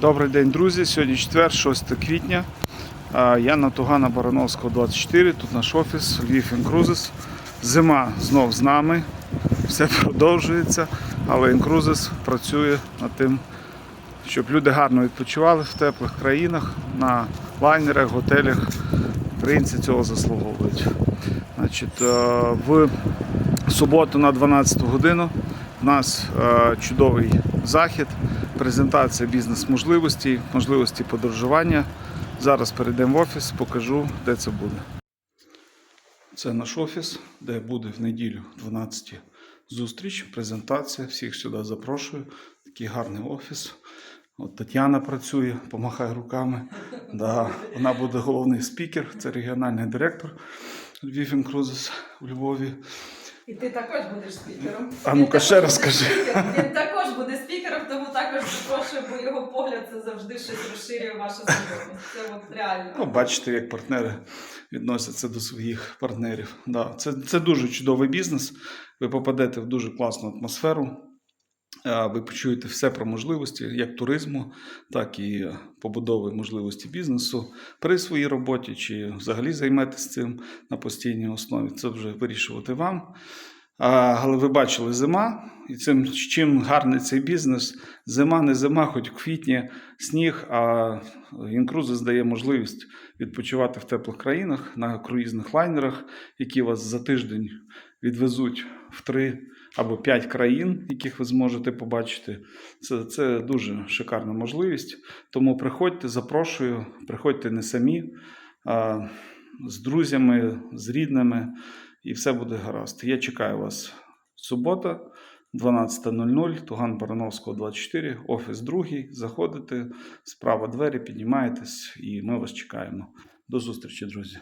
Добрий день, друзі. Сьогодні четвер, 6 квітня. Я на Тугана Барановського 24. Тут наш офіс, Львів Інкрузис. Зима знов з нами. Все продовжується, але Інкрузис працює над тим, щоб люди гарно відпочивали в теплих країнах, на лайнерах, готелях. Українці цього заслуговують. Значить, в суботу на 12 годину у нас е, чудовий захід, презентація бізнес-можливостей, можливості подорожування. Зараз перейдемо в офіс, покажу, де це буде. Це наш офіс, де буде в неділю 12 зустріч, презентація. Всіх сюди запрошую. Такий гарний офіс. От Тетяна працює, помахай руками. Да, вона буде головний спікер, це регіональний директор Львів Інкрузис у Львові. І ти також будеш спікером. А ну-ка, ще раз скажи. Він також буде спікером, тому також запрошую, бо його погляд це завжди щось розширює вашу свідомість. Це от реально. Ну, бачите, як партнери відносяться до своїх партнерів. Да, це, це дуже чудовий бізнес. Ви попадете в дуже класну атмосферу. Ви почуєте все про можливості як туризму, так і побудови можливості бізнесу при своїй роботі, чи взагалі займетесь цим на постійній основі. Це вже вирішувати вам. Але ви бачили зима, і цим чим гарний цей бізнес. Зима, не зима, хоч в квітні сніг, а інкрузи здає можливість відпочивати в теплих країнах на круїзних лайнерах, які вас за тиждень відвезуть в три або п'ять країн, яких ви зможете побачити. Це, це дуже шикарна можливість. Тому приходьте, запрошую, приходьте не самі, з друзями, з рідними, і все буде гаразд. Я чекаю вас субота. 12.00, Туган Барановського, 24, офіс другий. Заходите, справа двері, піднімаєтесь, і ми вас чекаємо. До зустрічі, друзі.